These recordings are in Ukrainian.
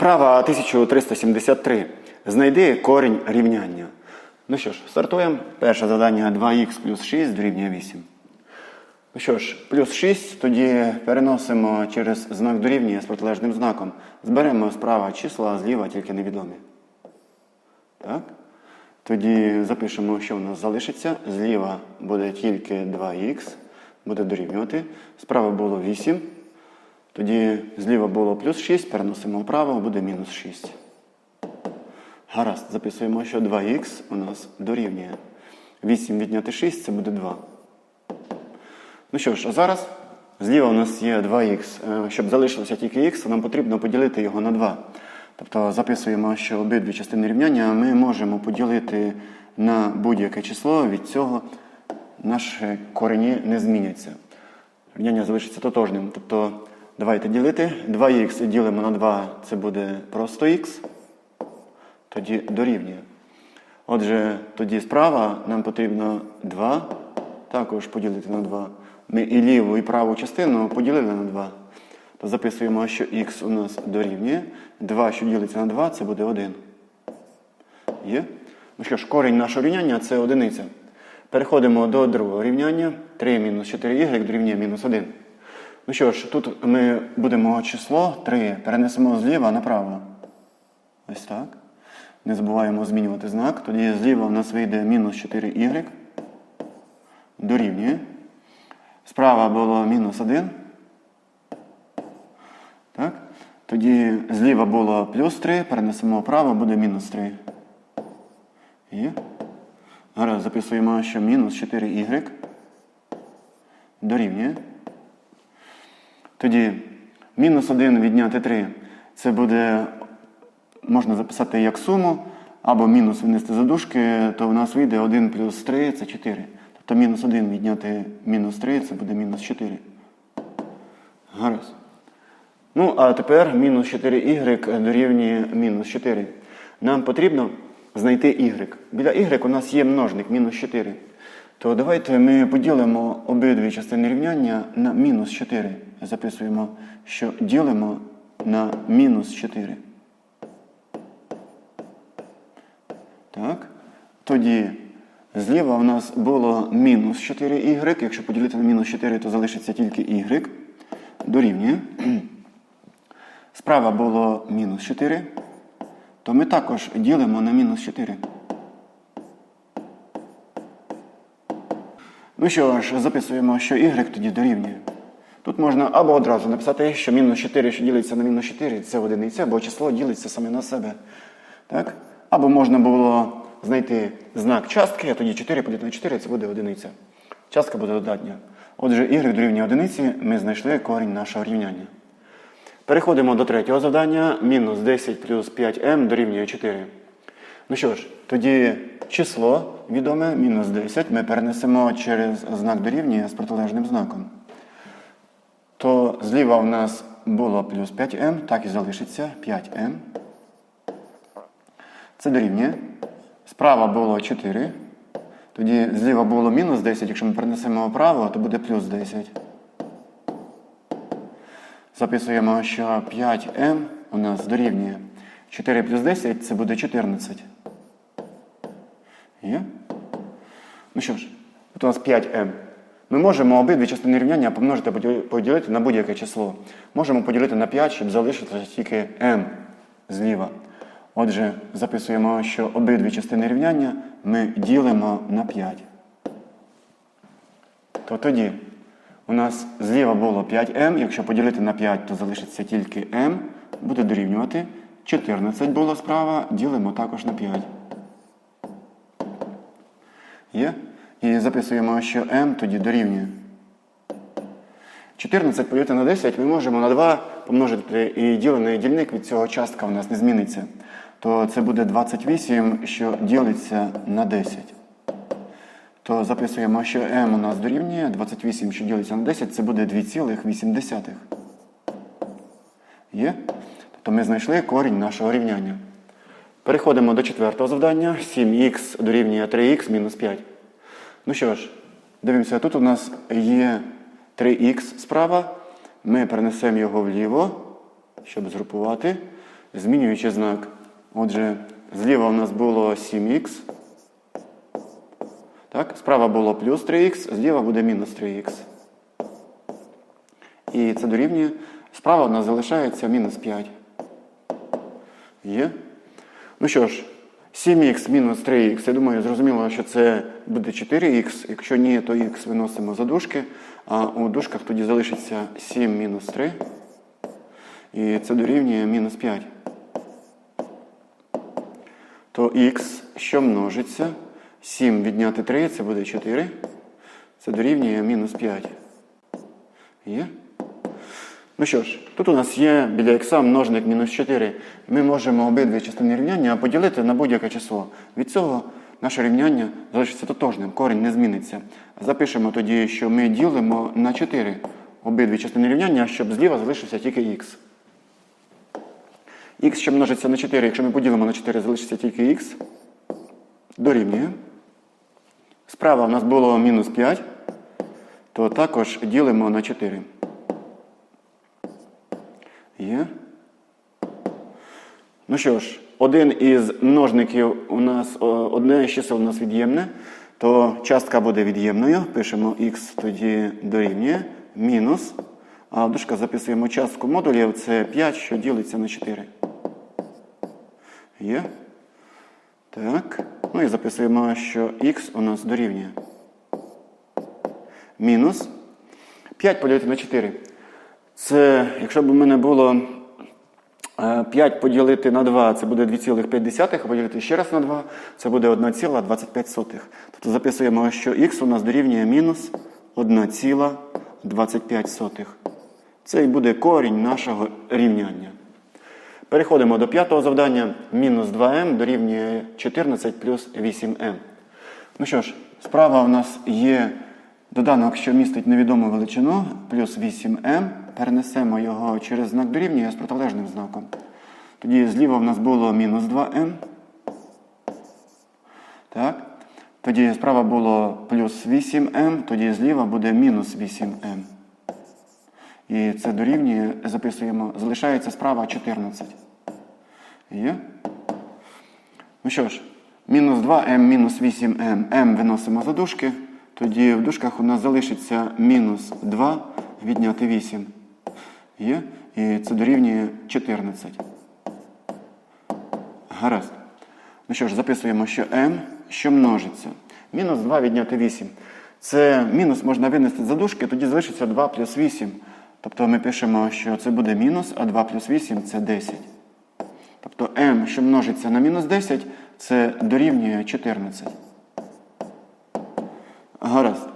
Вправа 1373. Знайди корінь рівняння. Ну що ж, стартуємо. Перше завдання 2х плюс 6 дорівнює 8. Ну що ж, плюс 6 тоді переносимо через знак дорівнює з протилежним знаком. Зберемо справа числа, зліва тільки невідомі. Так? Тоді запишемо, що у нас залишиться. Зліва буде тільки 2х, буде дорівнювати. Справа було 8. Тоді зліва було плюс 6, переносимо вправо, буде мінус 6. Гаразд, записуємо, що 2х у нас дорівнює. 8 відняти 6 це буде 2. Ну що ж, а зараз зліва у нас є 2х. Е, Щоб залишилося тільки х, нам потрібно поділити його на 2. Тобто записуємо, що обидві частини рівняння ми можемо поділити на будь-яке число, від цього наші корені не зміняться. Рівняння залишиться тотожним. Тобто давайте ділити. 2х ділимо на 2, це буде просто х. Тоді дорівнює. Отже, тоді справа нам потрібно 2 також поділити на 2. Ми і ліву, і праву частину поділили на 2. То записуємо, що х у нас дорівнює. 2, що ділиться на 2, це буде 1. Є? Ну що ж, корінь нашого рівняння це одиниця. Переходимо до другого рівняння. 3 мінус 4y дорівнює мінус 1. Ну що ж, тут ми будемо число 3 перенесемо зліва направо. Ось так. Не забуваємо змінювати знак. Тоді зліва у нас вийде мінус 4y. Дорівнює. Справа було мінус 1. Так? Тоді зліва було плюс 3, перенесемо вправо, буде мінус 3. Є. Гаразд, записуємо, що мінус 4y дорівнює. Тоді мінус 1 відняти 3. Це буде, можна записати як суму, або мінус винести за дужки, то у нас вийде 1 плюс 3 це 4. Тобто мінус 1 відняти мінус 3 це буде мінус 4. Гаразд. Ну, а тепер мінус 4y дорівнює мінус 4. Нам потрібно знайти y. Біля y у нас є множник мінус 4. То давайте ми поділимо обидві частини рівняння на мінус 4. Записуємо, що ділимо на мінус 4. Так. Тоді зліва у нас було мінус 4y. Якщо поділити на мінус 4, то залишиться тільки y. Дорівнює. Справа було мінус 4, то ми також ділимо на мінус 4. Ну що ж, записуємо, що y тоді дорівнює. Тут можна або одразу написати, що мінус 4, що ділиться на мінус 4, це одиниця, бо число ділиться саме на себе. Так? Або можна було знайти знак частки, а тоді 4 поділити на 4 це буде одиниця. Частка буде додатня. Отже, y дорівнює одиниці, ми знайшли корінь нашого рівняння. Переходимо до третього завдання. Мінус 10 плюс 5m дорівнює 4. Ну що ж, тоді число відоме, мінус 10, ми перенесемо через знак дорівнює з протилежним знаком. То зліва в нас було плюс 5m, так і залишиться 5m. Це дорівнює. Справа було 4. Тоді зліва було мінус 10, якщо ми перенесемо вправо, то буде плюс 10. Записуємо, що 5m у нас дорівнює 4 плюс 10 це буде 14. Є? Ну що ж, тут у нас 5m. Ми можемо обидві частини рівняння помножити поділити на будь-яке число. Можемо поділити на 5, щоб залишитися тільки m зліва. Отже, записуємо, що обидві частини рівняння ми ділимо на 5. То тоді у нас зліва було 5m, якщо поділити на 5, то залишиться тільки m, буде дорівнювати. 14 було справа, ділимо також на 5. Є? І записуємо, що m тоді дорівнює. 14 поділити на 10 ми можемо на 2 помножити і ділений дільник від цього частка у нас не зміниться. То це буде 28, що ділиться на 10 то записуємо, що m у нас дорівнює 28, що ділиться на 10, це буде 2,8. Є? Тобто ми знайшли корінь нашого рівняння. Переходимо до четвертого завдання. 7х дорівнює 3х мінус 5. Ну що ж, дивимося, тут у нас є 3х справа. Ми перенесемо його вліво, щоб згрупувати. змінюючи знак. Отже, зліва у нас було 7х. Так, справа було плюс 3х, зліва буде мінус 3х. І це дорівнює. Справа у нас залишається мінус 5. Є? Ну що ж, 7х мінус 3х, я думаю, зрозуміло, що це буде 4х. Якщо ні, то х виносимо за дужки, а у дужках тоді залишиться 7 мінус 3. І це дорівнює мінус 5. То х, що множиться, 7 відняти 3, це буде 4. Це дорівнює мінус 5. Є? Ну що ж, тут у нас є біля х множник мінус 4. Ми можемо обидві частини рівняння поділити на будь-яке число. Від цього наше рівняння залишиться тотожним, корінь не зміниться. Запишемо тоді, що ми ділимо на 4 обидві частини рівняння, щоб зліва залишився тільки х. х, що множиться на 4, якщо ми поділимо на 4, залишиться тільки х. Дорівнює. Справа у нас було мінус 5, то також ділимо на 4. Є. Ну що ж, один із множників у нас, одне з чисел у нас від'ємне, то частка буде від'ємною. Пишемо х тоді дорівнює мінус. А в записуємо частку модулів, це 5, що ділиться на 4. Є. Так. Ну і записуємо, що х у нас дорівнює. Мінус 5 поділити на 4. Це, якщо б у мене було е, 5 поділити на 2, це буде 2,5, а поділити ще раз на 2, це буде 1,25. Тобто записуємо, що х у нас дорівнює мінус 1,25. Це і буде корінь нашого рівняння. Переходимо до п'ятого завдання. Мінус 2m дорівнює 14 плюс 8m. Ну що ж, справа у нас є доданок, що містить невідому величину, плюс 8m. Перенесемо його через знак дорівнює з протилежним знаком. Тоді зліва в нас було мінус 2m. Так. Тоді справа було плюс 8m, тоді зліва буде мінус 8m. І це дорівнює, записуємо, залишається справа 14. Є? Ну що ж, мінус 2m мінус 8m. m виносимо за дужки. Тоді в дужках у нас залишиться мінус 2 відняти 8. Є? І це дорівнює 14. Гаразд. Ну що ж, записуємо, що m, що множиться. Мінус 2 відняти 8. Це мінус можна винести за дужки, тоді залишиться 2 плюс 8. Тобто ми пишемо, що це буде мінус, а 2 плюс 8 це 10. Тобто m, що множиться на мінус 10, це дорівнює 14. Гаразд.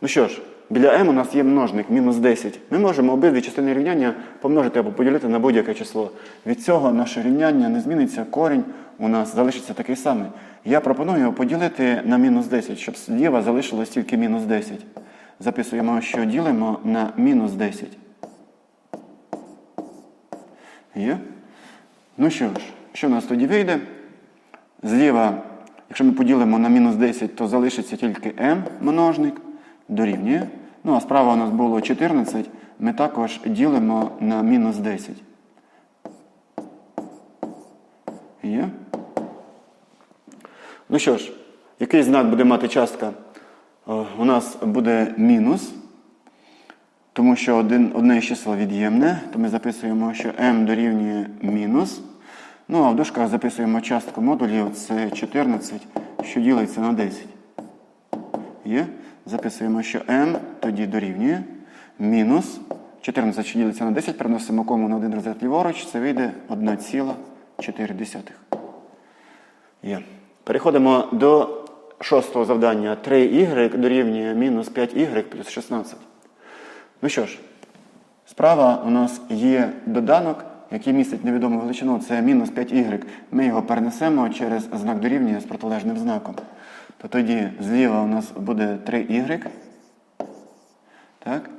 Ну що ж, біля m у нас є множник мінус 10. Ми можемо обидві частини рівняння помножити або поділити на будь-яке число. Від цього наше рівняння не зміниться, корінь у нас залишиться такий самий. Я пропоную поділити на мінус 10, щоб зліва залишилось тільки мінус 10. Записуємо, що ділимо на мінус 10. Є? Ну що ж, що в нас тоді вийде? Зліва, якщо ми поділимо на мінус 10, то залишиться тільки m множник, дорівнює. Ну, а справа у нас було 14, ми також ділимо на мінус 10. Є? Ну що ж, який знак буде мати частка? У нас буде мінус, тому що один, одне чисел від'ємне, то ми записуємо, що m дорівнює мінус. Ну, а в дужках записуємо частку модулів, це 14, що ділиться на 10. Є? Записуємо, що m тоді дорівнює мінус 14, що ділиться на 10, переносимо кому на один розряд ліворуч, це вийде 1,4. Є. Переходимо до шостого завдання. 3y дорівнює мінус 5y плюс 16. Ну що ж, справа у нас є доданок, який містить невідому величину, це мінус 5y. Ми його перенесемо через знак дорівнює з протилежним знаком. То тоді зліва у нас буде 3y. Так?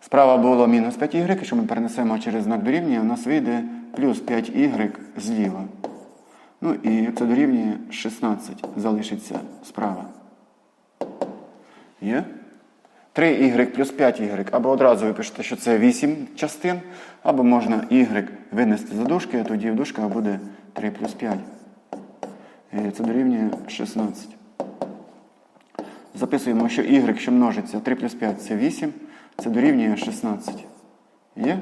Справа було мінус 5y, якщо ми перенесемо через знак дорівнює, у нас вийде плюс 5y зліва. Ну і це дорівнює 16, залишиться справа. Є? 3y плюс 5y. Або одразу ви пишете, що це 8 частин, або можна y винести за дужки, а тоді в дужках буде 3 плюс 5. І це дорівнює 16. Записуємо, що y, що множиться 3 плюс 5 це 8, це дорівнює 16. Є?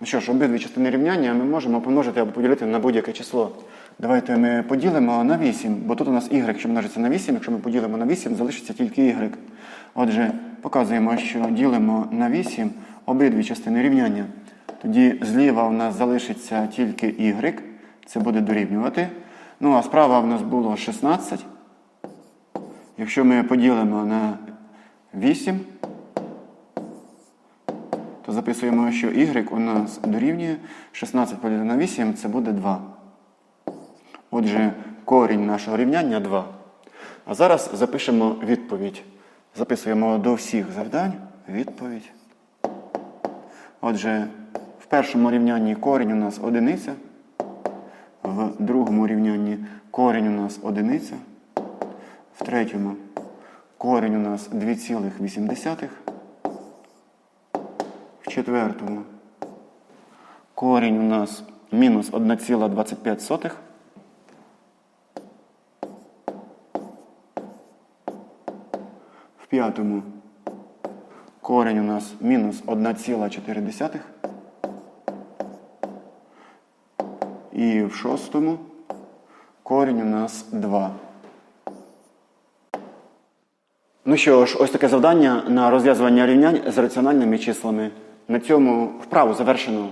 Ну що ж, обидві частини рівняння ми можемо помножити або поділити на будь-яке число. Давайте ми поділимо на 8, бо тут у нас y, що множиться на 8, якщо ми поділимо на 8, залишиться тільки y. Отже, показуємо, що ділимо на 8 обидві частини рівняння. Тоді зліва у нас залишиться тільки y, це буде дорівнювати. Ну а справа у нас було 16. Якщо ми поділимо на 8, то записуємо, що y у нас дорівнює 16 поділити на 8, це буде 2. Отже, корінь нашого рівняння 2. А зараз запишемо відповідь. Записуємо до всіх завдань відповідь. Отже, в першому рівнянні корінь у нас одиниця, в другому рівнянні корінь у нас одиниця, в третьому корінь у нас 2,8. В четвертому корінь у нас мінус 1,25. П'ятому корінь у нас мінус 1,4. І в шостому корінь у нас 2. Ну що ж, ось таке завдання на розв'язування рівнянь з раціональними числами. На цьому вправу завершено.